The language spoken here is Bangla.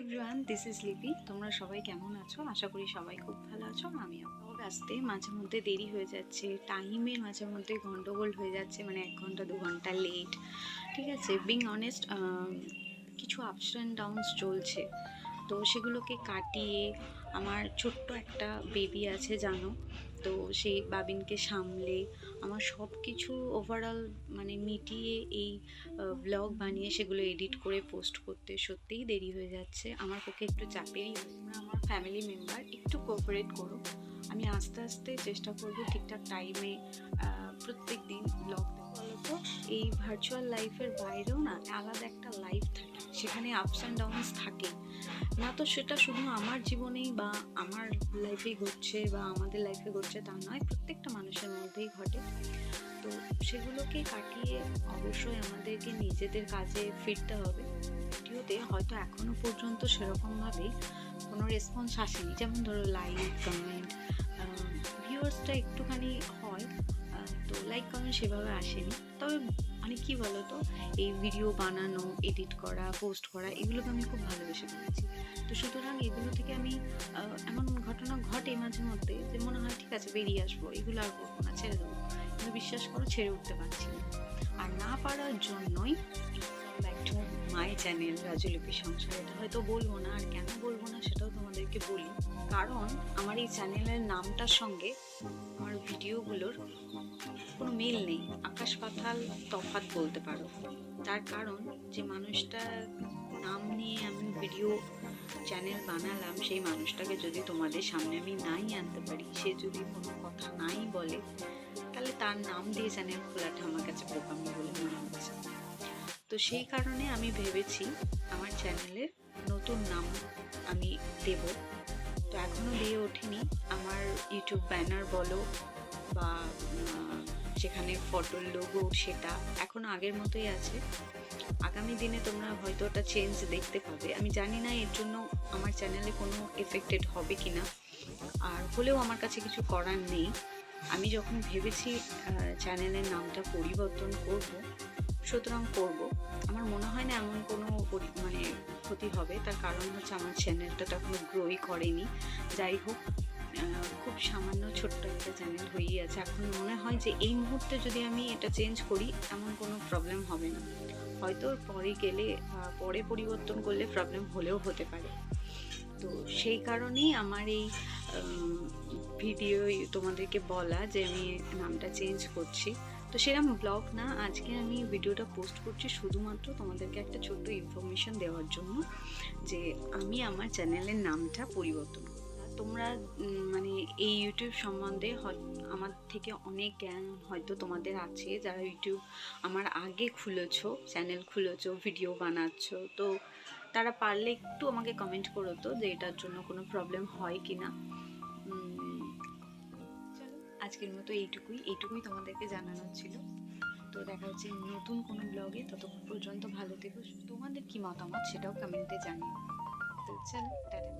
এভরিওয়ান দিস ইজ লিপি তোমরা সবাই কেমন আছো? আশা করি সবাই খুব ভালো আছো। আমিও ব্লগ আসতে মাঝে মধ্যে দেরি হয়ে যাচ্ছে। টাইমে মাঝে মধ্যে গন্ডগোল হয়ে যাচ্ছে। মানে এক ঘণ্টা, দু ঘণ্টা লেট ঠিক আছে? বিং অনেস্ট কিছু আপস অ্যান্ড ডাউনস চলছে। তো সেগুলোকে কাটিয়ে আমার ছোট্ট একটা বেবি আছে, জানো? তো সেই বাবিনকে সামলে আমার সব কিছু ওভারঅল মানে মিটিয়ে এই ব্লগ বানিয়ে সেগুলো এডিট করে পোস্ট করতে সত্যিই দেরি হয়ে যাচ্ছে। আমার পক্ষে একটু চাপেরই। তোমরা আমার ফ্যামিলি মেম্বার একটু কোঅপারেট করো। আমি আস্তে আস্তে চেষ্টা করব ঠিকঠাক টাইমে প্রত্যেক দিন ব্লগ বলতো এই ভার্চুয়াল লাইফের বাইরেও না আলাদা একটা লাইফ থাকে। সেখানে আপস অ্যান্ড ডাউনস থাকে। না তো সেটা শুধু আমার জীবনেই বা আমার লাইফেই ঘটছে বা আমাদের লাইফে ঘটছে তা নয়, প্রত্যেকটা মানুষের মধ্যেই ঘটে। তো সেগুলোকে কাটিয়ে অবশ্যই আমাদেরকে নিজেদের কাজে ফিরতে হবে। ভিডিওতে হয়তো এখনও পর্যন্ত সেরকমভাবে কোনো রেসপন্স আসেনি। যেমন ধরো লাইক কমেন্ট ভিউয়ার্সটা একটুখানি হয় তো লাইক কমেন্ট সেভাবে আসেনি। তবে মানে কি বলো তো এই ভিডিও বানানো এডিট করা পোস্ট করা, এগুলোকে আমি খুব ভালোবেসে ফেলেছি। তো সুতরাং এগুলো থেকে আমি এমন ঘটনা ঘটে মাঝে মধ্যে যে মনে হয়, ঠিক আছে, বেরিয়ে আসব, এগুলো আর করব না, ছেড়ে দেবো। কিন্তু বিশ্বাস করো, ছেড়ে উঠতে পারছি না। আর না পারার জন্যই back to my channel Rajulipi সংসার, এটা হয়তো বলব না, আর কেন বলব না, সেটাও তোমাদেরকে বলি। কারণ আমার এই চ্যানেলের নামটার সঙ্গে আমার ভিডিওগুলোর কোনো মিল নেই। আকাশ পাতাল তফাৎ বলতে পারো। তার কারণ যে মানুষটার নাম নিয়ে আমি ভিডিও চ্যানেল বানালাম, সেই মানুষটাকে যদি তোমাদের সামনে আমি নাই আনতে পারি, সে যদি কোনো কথা নাই বলে, তাহলে তার নাম দিয়ে চ্যানেল খোলাটা আমার কাছে বোকামি বলে মনে হচ্ছে। তো সেই কারণে আমি ভেবেছি আমার চ্যানেলের নতুন নাম আমি দেব। এখনও দিয়ে ওঠেনি। আমার ইউটিউব ব্যানার বলো বা সেখানে ফটোর লোগো সেটা এখনও আগের মতোই আছে। আগামী দিনে তোমরা হয়তো ওটা চেঞ্জ দেখতে পাবে। আমি জানি না এর জন্য আমার চ্যানেলে কোনো এফেক্টেড হবে কি না আর হলেও আমার কাছে কিছু করার নেই। আমি যখন ভেবেছি চ্যানেলের নামটা পরিবর্তন করব, সুতরাং করব। আমার মনে হয় না এমন কোনো মানে ক্ষতি হবে। তার কারণ হচ্ছে আমার চ্যানেলটা তখন গ্রোই করেনি। যাই হোক খুব সামান্য ছোট্ট একটা চ্যানেল হয়েই আছে। এখন মনে হয় যে এই মুহূর্তে যদি আমি এটা চেঞ্জ করি, এমন কোনো প্রবলেম হবে না। হয়তো পরে গেলে পরে পরিবর্তন করলে প্রবলেম হলেও হতে পারে। তো সেই কারণেই আমার এই ভিডিও তোমাদেরকে বলা যে আমি নামটা চেঞ্জ করছি। তো সেরকম ব্লগ না, আজকে আমি ভিডিওটা পোস্ট করছি শুধুমাত্র তোমাদেরকে একটা ছোট্ট ইনফরমেশন দেওয়ার জন্য যে আমি আমার চ্যানেলের নামটা পরিবর্তন তোমরা মানে এই ইউটিউব সম্বন্ধে আমার থেকে অনেক জ্ঞান হয়তো তোমাদের আছে যারা ইউটিউব আমার আগে খুলেছ চ্যানেল খুলেছো ভিডিও বানাচ্ছো, তো তারা পারলে একটু আমাকে কমেন্ট করো তো যে এটার জন্য কোনো প্রবলেম হয় কি না আজকের মতো এইটুকুই এইটুকুই তোমাদেরকে জানানোর ছিল। তো দেখা হচ্ছে নতুন কোনো ব্লগে ততক্ষণ পর্যন্ত ভালো থেকো তোমাদের কী মতামত সেটাও কমেন্টে জানিও। তো চলো, টাটা।